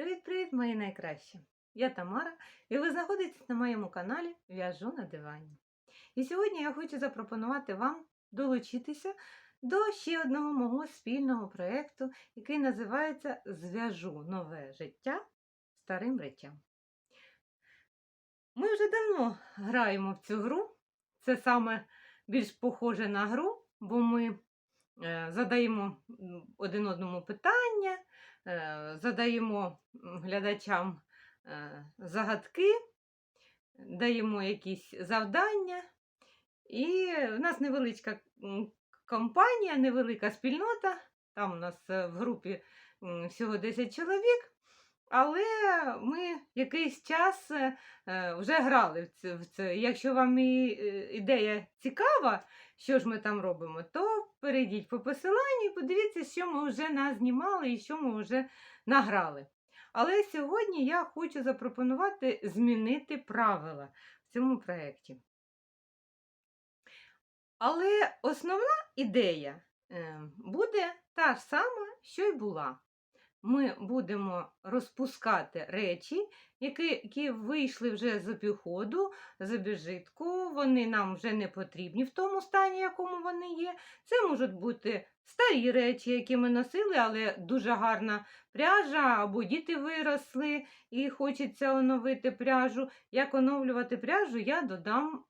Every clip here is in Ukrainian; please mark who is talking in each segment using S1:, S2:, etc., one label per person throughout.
S1: Привіт-привіт, мої найкращі! Я Тамара, і ви знаходитесь на моєму каналі В'яжу на дивані. І сьогодні я хочу запропонувати вам долучитися до ще одного мого спільного проєкту, який називається Зв'яжу нове життя старим речам. Ми вже давно граємо в цю гру. Це саме більш похоже на гру, бо ми задаємо один одному питання, е, задаємо глядачам е, загадки, даємо якісь завдання. І в нас невеличка компанія, невелика спільнота. Там у нас е, в групі всього 10 чоловік. Але ми якийсь час е, е, вже грали в це. Якщо вам е, ідея цікава, що ж ми там робимо, то перейдіть по посиланню і подивіться, що ми вже назнімали і що ми вже награли. Але сьогодні я хочу запропонувати змінити правила в цьому проєкті. Але основна ідея е, буде та ж сама, що й була. Ми будемо розпускати речі, які, вийшли вже з обіходу, з обіжитку, вони нам вже не потрібні в тому стані, якому вони є. Це можуть бути старі речі, які ми носили, але дуже гарна пряжа, або діти виросли і хочеться оновити пряжу. Як оновлювати пряжу, я додам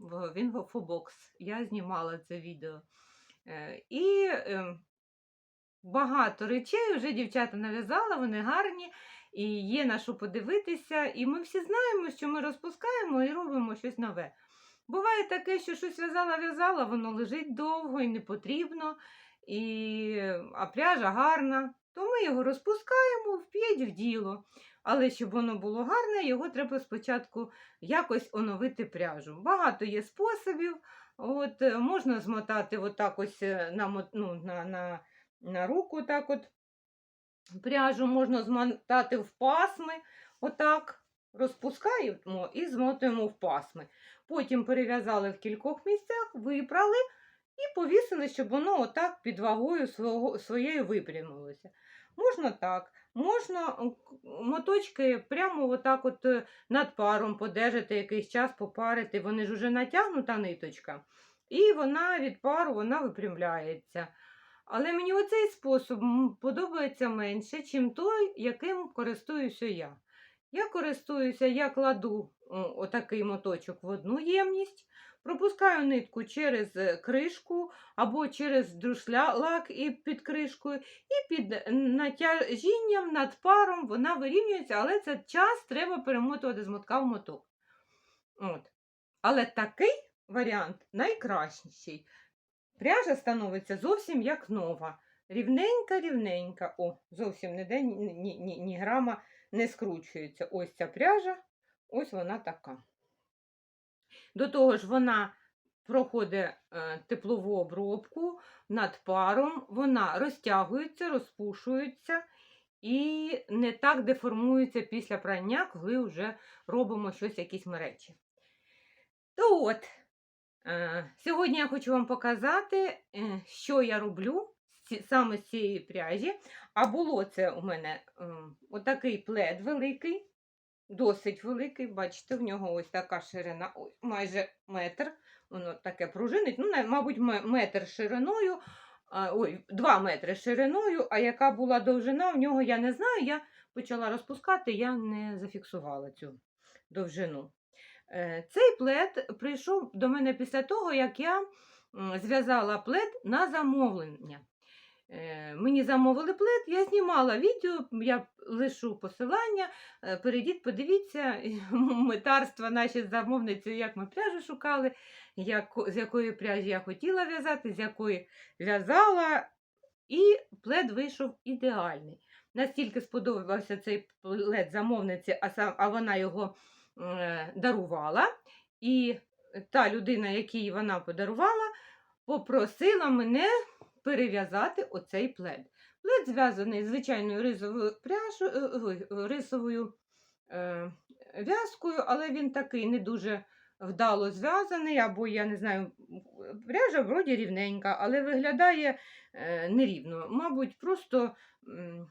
S1: в Інфобокс. Я знімала це відео. Е, І е, багато речей вже дівчата нав'язала, вони гарні, і є на що подивитися. І ми всі знаємо, що ми розпускаємо і робимо щось нове. Буває таке, що щось в'язала-в'язала, воно лежить довго і не потрібно, і... а пряжа гарна, то ми його розпускаємо вп'ять в діло. Але щоб воно було гарне, його треба спочатку якось оновити пряжу. Багато є способів. От, е, Можна змотати отак ось е, на, ну, на, на, на руку так от пряжу, можна змотати в пасми, отак розпускаємо і змотуємо в пасми. Потім перев'язали в кількох місцях, випрали і повісили, щоб воно отак під вагою свого, своєю випрямилося. Можна так, можна моточки прямо отак от е, над паром подержати якийсь час, попарити. Вони ж уже натягнута ниточка, і вона від пару вона випрямляється. Але мені оцей спосіб подобається менше, чим той, яким користуюся я. Я користуюся, я кладу отакий моточок в одну ємність, пропускаю нитку через е, кришку або через друшлак і під кришкою, і під натяжінням над паром вона вирівнюється, але це час треба перемотувати з мотка в моток. От. Але такий варіант найкращий. Пряжа становиться зовсім як нова. Рівненька, рівненька. О, зовсім ніде ні, ні, ні, ні грама не скручується. Ось ця пряжа, ось вона така. До того ж, вона проходить е, теплову обробку над паром, вона розтягується, розпушується і не так деформується після прання, коли вже робимо щось, якісь ми речі. То от, сьогодні я хочу вам показати, е, що я роблю саме з цієї пряжі. А було це у мене е, отакий плед великий, досить великий. Бачите, в нього ось така ширина, майже метр. Воно таке пружинить. Ну, мабуть, ме- метр шириною, ой, два метри шириною, а яка була довжина, в нього я не знаю. Я почала розпускати, я не зафіксувала цю довжину. Е, Цей плед прийшов до мене після того, як я зв'язала плед на замовлення. Е, Мені замовили плед, я знімала відео, я лишу посилання. е, Перейдіть, подивіться метарства наші з замовницею, як ми пряжу шукали, як, з якої пряжі я хотіла в'язати, з якої в'язала. І плед вийшов ідеальний. Настільки сподобався цей плед замовниці, а, сам, а вона його дарувала. І та людина, якій вона подарувала, попросила мене перев'язати оцей плед. Плед зв'язаний звичайною рисовою пряжу, е, рисовою е, в'язкою, але він такий не дуже вдало зв'язаний, або, я не знаю, пряжа вроді рівненька, але виглядає е, нерівно. Мабуть, просто м,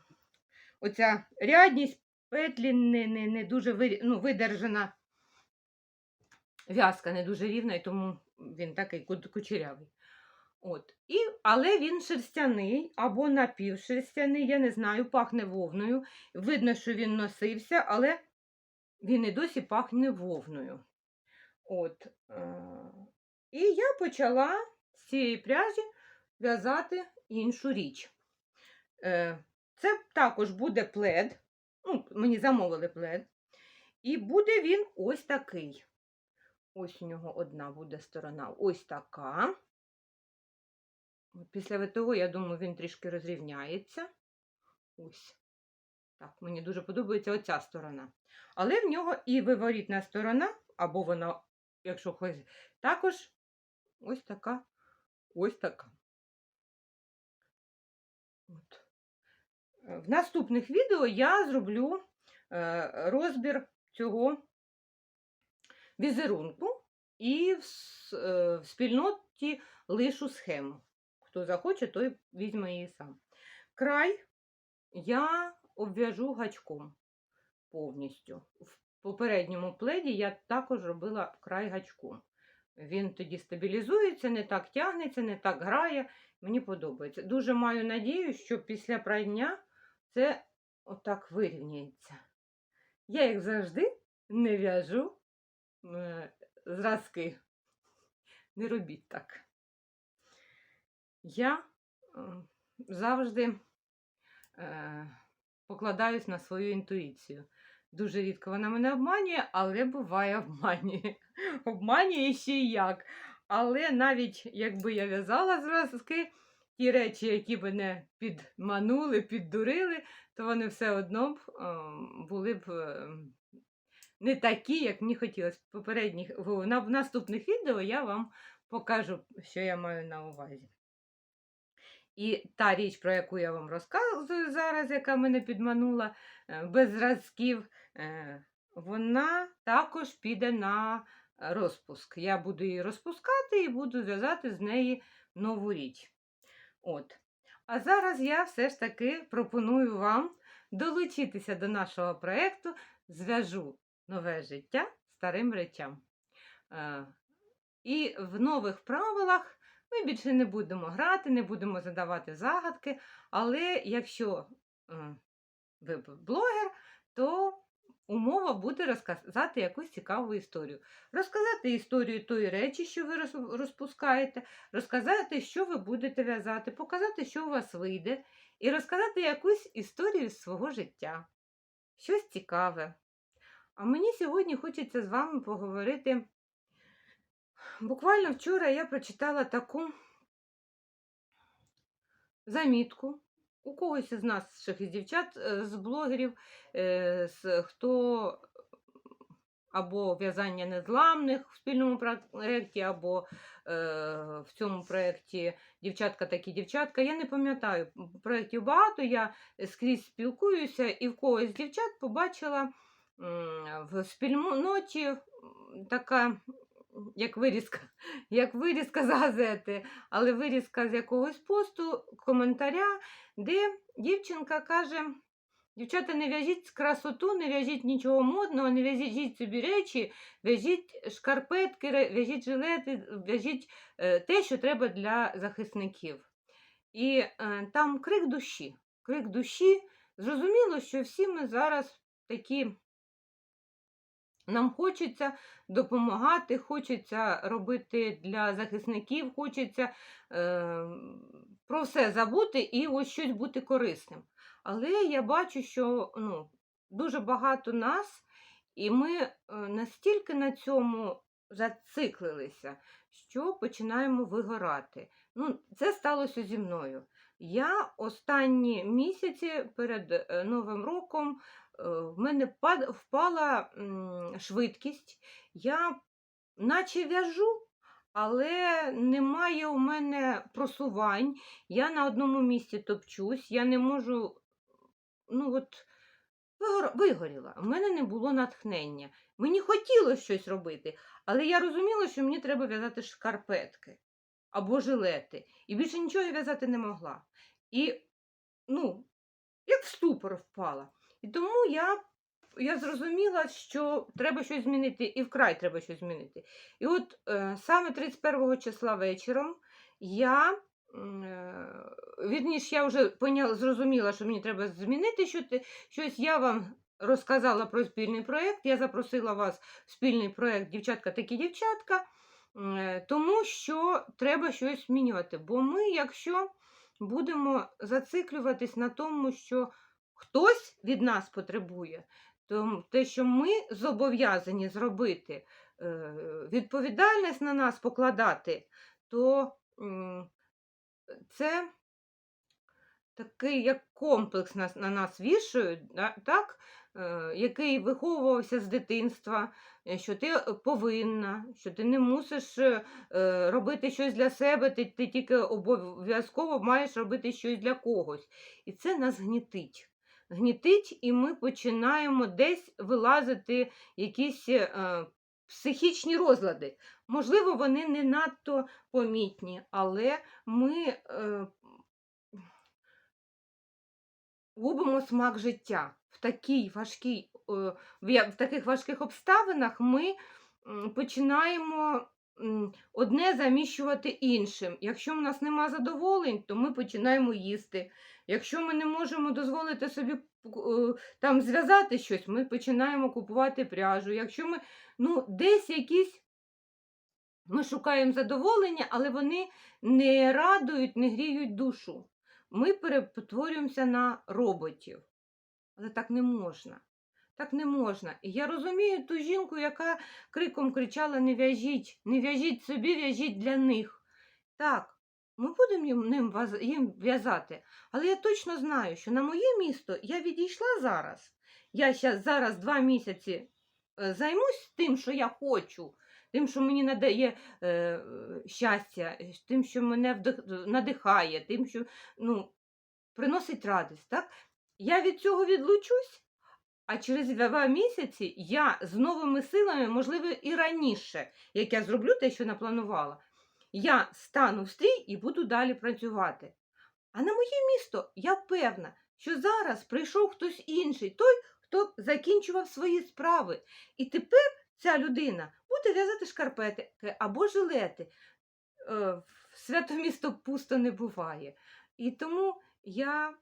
S1: оця рядність петлі не, не, не дуже вирі- ну, видержана. В'язка не дуже рівна, і тому він такий кучерявий. От. І, але він шерстяний або напівшерстяний, я не знаю, пахне вовною. Видно, що він носився, але він і досі пахне вовною. От. е, І я почала з цієї пряжі в'язати іншу річ. Е, Це також буде плед. Ну, мені замовили плед. І буде він ось такий. Ось у нього одна буде сторона. Ось така. Після ВТО, я думаю, він трішки розрівняється. Ось. Так, мені дуже подобається оця сторона. Але в нього і виворітна сторона, або вона, якщо хтось, також ось така, ось така. От. Е, В наступних відео я зроблю е, розбір цього візерунку і в, е, в спільноті лишу схему. Хто захоче, той візьме її сам. Край я обв'яжу гачком повністю. В попередньому пледі я також робила край гачком. Він тоді стабілізується, не так тягнеться, не так грає. Мені подобається. Дуже маю надію, що після прання це отак вирівняється. Я, як завжди, не в'яжу е, зразки. Не робіть так. Я завжди е, покладаюсь на свою інтуїцію. Дуже рідко вона мене обманює, але буває обманює. Обманює ще й як. Але навіть якби я в'язала зразки, ті речі, які мене підманули, піддурили, то вони все одно б були б е, не такі, як мені хотілося. Попередніх на, в наступних відео я вам покажу, що я маю на увазі. І та річ, про яку я вам розказую зараз, яка мене підманула е, без зразків, е, вона також піде на розпуск. Я буду її розпускати і буду зв'язати з неї нову річ. От. А зараз я все ж таки пропоную вам долучитися до нашого проєкту Зв'яжу нове життя старим речам. Е, І в нових правилах ми більше не будемо грати, не будемо задавати загадки, але якщо е, ви блогер, то умова буде розказати якусь цікаву історію. Розказати історію тої речі, що ви розпускаєте, розказати, що ви будете в'язати, показати, що у вас вийде, і розказати якусь історію з свого життя. Щось цікаве. А мені сьогодні хочеться з вами поговорити. Буквально вчора я прочитала таку замітку у когось із наших дівчат, е, з блогерів, е, з, хто або в'язання незламних в спільному проєкті, або е, в цьому проєкті дівчатка такі дівчатка. Я не пам'ятаю, проєктів багато, я скрізь спілкуюся, і в когось з дівчат побачила в спільноті така. Як вирізка, як вирізка з газети, але вирізка з якогось посту, коментаря, де дівчинка каже: дівчата, не в'яжіть красоту, не в'яжіть нічого модного, не в'яжіть собі речі, в'яжіть шкарпетки, в'яжіть жилети, в'яжіть е, те, що треба для захисників. І е, там крик душі. Крик душі. Зрозуміло, що всі ми зараз такі. Нам хочеться допомагати, хочеться робити для захисників, хочеться е, про все забути і ось щось бути корисним. Але я бачу, що ну, дуже багато нас, і ми е, настільки на цьому зациклилися, що починаємо вигорати. Ну, це сталося зі мною. Я останні місяці перед е, Новим роком е, в мене впала швидкість. Я наче в'яжу, але немає у мене просувань. Я на одному місці топчусь, я не можу. Ну, от, вигор- вигоріла. У мене не було натхнення. Мені хотілося щось робити, але я розуміла, що мені треба в'язати шкарпетки або жилети. І більше нічого я в'язати не могла. І, ну, як в ступор впала. І тому я, я зрозуміла, що треба щось змінити, і вкрай треба щось змінити. І от е, саме 31 числа вечором я. е, я вже поняла, зрозуміла, що мені треба змінити щось. Я вам розказала про спільний проєкт. Я запросила вас в спільний проєкт Дівчатка такі дівчатка, тому що треба щось змінювати. Бо ми, якщо будемо зациклюватись на тому, що хтось від нас потребує, то те, що ми зобов'язані зробити, е, відповідальність на нас покладати, то це такий як комплекс на, на нас вішають, так, е, який виховувався з дитинства, е, що ти повинна, що ти не мусиш е, е, робити щось для себе, ти, ти тільки обов'язково маєш робити щось для когось. І це нас гнітить. Гнітить, і ми починаємо десь вилазити якісь е, психічні розлади. Можливо, вони не надто помітні, але ми е, губимо смак життя. В, такій важкій, е, в, таких важких обставинах ми починаємо одне заміщувати іншим. Якщо в нас нема задоволень, то ми починаємо їсти. Якщо ми не можемо дозволити собі е, там зв'язати щось, ми починаємо купувати пряжу. Якщо ми ну, десь якісь ми шукаємо задоволення, але вони не радують, не гріють душу. Ми перетворюємося на роботів. Але так не можна. Так не можна. І я розумію ту жінку, яка криком кричала: не в'яжіть, не в'яжіть собі, в'яжіть для них. Так, ми будемо ним їм в'язати. Але я точно знаю, що на моє місто я відійшла зараз. Я зараз два місяці е, займусь тим, що я хочу, тим, що мені надає е, щастя, тим, що мене надихає, тим, що ну, приносить радість. Так? Я від цього відлучусь, а через два місяці я з новими силами, можливо, і раніше, як я зроблю те, що напланувала, я стану в стрій і буду далі працювати. А на моє місто я певна, що зараз прийшов хтось інший, той, хто закінчував свої справи. І тепер ця людина буде в'язати шкарпетки або жилети. Е, свято місто пусто не буває. І тому я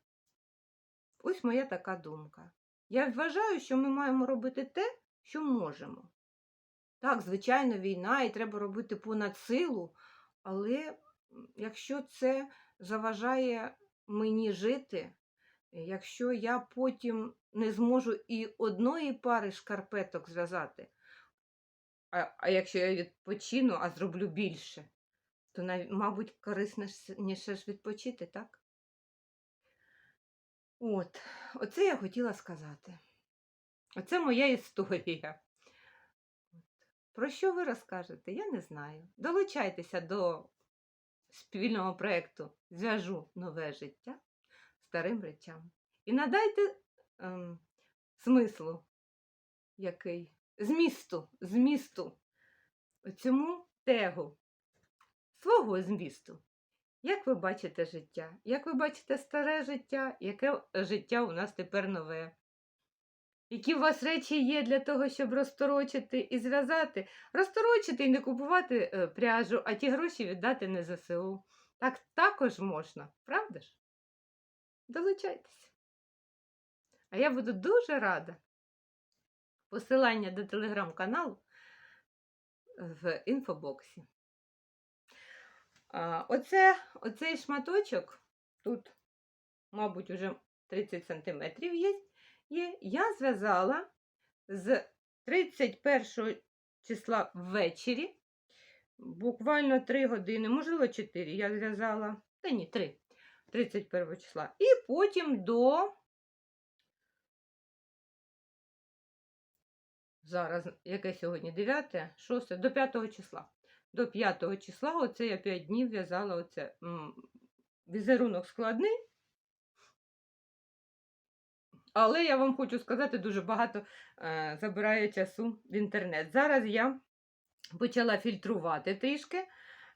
S1: ось моя така думка. Я вважаю, що ми маємо робити те, що можемо. Так, звичайно, війна, і треба робити понад силу, але якщо це заважає мені жити, якщо я потім не зможу і одної пари шкарпеток зв'язати, а, а якщо я відпочину, а зроблю більше, то, мабуть, корисніше ж відпочити, так? От, оце я хотіла сказати. Оце моя історія. Про що ви розкажете? Я не знаю. Долучайтеся до спільного проєкту Зв'яжу нове життя старим речам. І надайте ем, смислу, який, змісту, змісту цьому тегу, свого змісту. Як ви бачите життя? Як ви бачите старе життя? Яке життя у нас тепер нове? Які у вас речі є для того, щоб розторочити і зв'язати? Розторочити і не купувати е, пряжу, а ті гроші віддати на ЗСУ. Так також можна, правда ж? Долучайтеся. А я буду дуже рада. Посилання до телеграм-каналу в інфобоксі. Оце, оцей шматочок, тут, мабуть, вже 30 см є, є. Я зв'язала з 31 числа ввечері, буквально 3 години, можливо, 4 я зв'язала, та ні, 3, 31 числа. І потім до. Зараз, яке сьогодні? 9, 6, до 5 числа до 5 числа, оце я 5 днів в'язала оце. Візерунок складний. Але я вам хочу сказати, дуже багато е, забирає часу в інтернет. Зараз я почала фільтрувати трішки.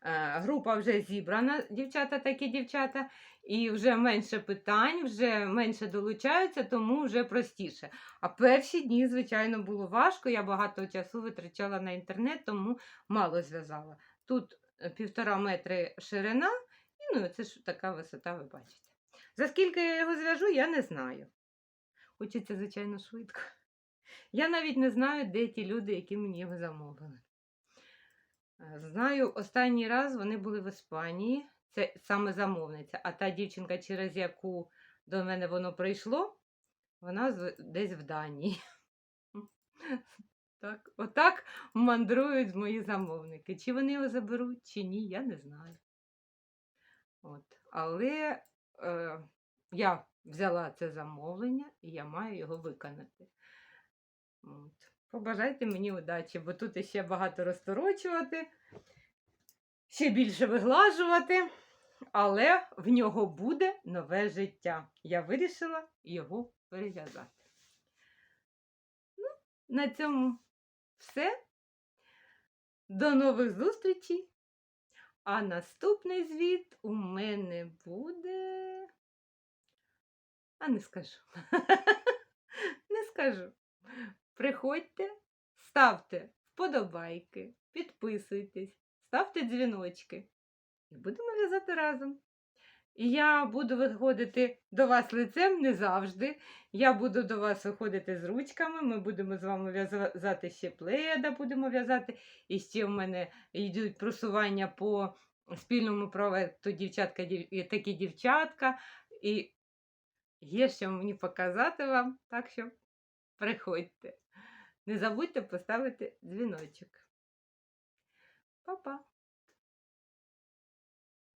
S1: Е, група вже зібрана, дівчата такі дівчата, і вже менше питань, вже менше долучаються, тому вже простіше. А перші дні, звичайно, було важко. Я багато часу витрачала на інтернет, тому мало зв'язала. Тут е, півтора метри ширина, і ну, це ж така висота, ви бачите. За скільки я його зв'яжу, я не знаю. Хочеться, звичайно, швидко. Я навіть не знаю, де ті люди, які мені його замовили. Е, Знаю, останній раз вони були в Іспанії, це саме замовниця, а та дівчинка, через яку до мене воно прийшло, вона десь в Данії. Так, отак мандрують мої замовники. Чи вони його заберуть, чи ні, я не знаю. От. Але е, я взяла це замовлення і я маю його виконати. От. Побажайте мені удачі, бо тут іще багато розторочувати, ще більше виглажувати, але в нього буде нове життя. Я вирішила його перев'язати. Ну, на цьому все. До нових зустрічей. А наступний звіт у мене буде. А не скажу. Не скажу. Приходьте, ставте вподобайки, підписуйтесь, ставте дзвіночки. І будемо в'язати разом. І я буду виходити до вас лицем не завжди. Я буду до вас виходити з ручками. Ми будемо з вами в'язати ще пледа, будемо в'язати. І ще в мене йдуть просування по спільному проекту дівчатка дів- такі дівчатка. І є що мені показати вам, так що приходьте. Не забудьте поставити дзвіночок. Па-па!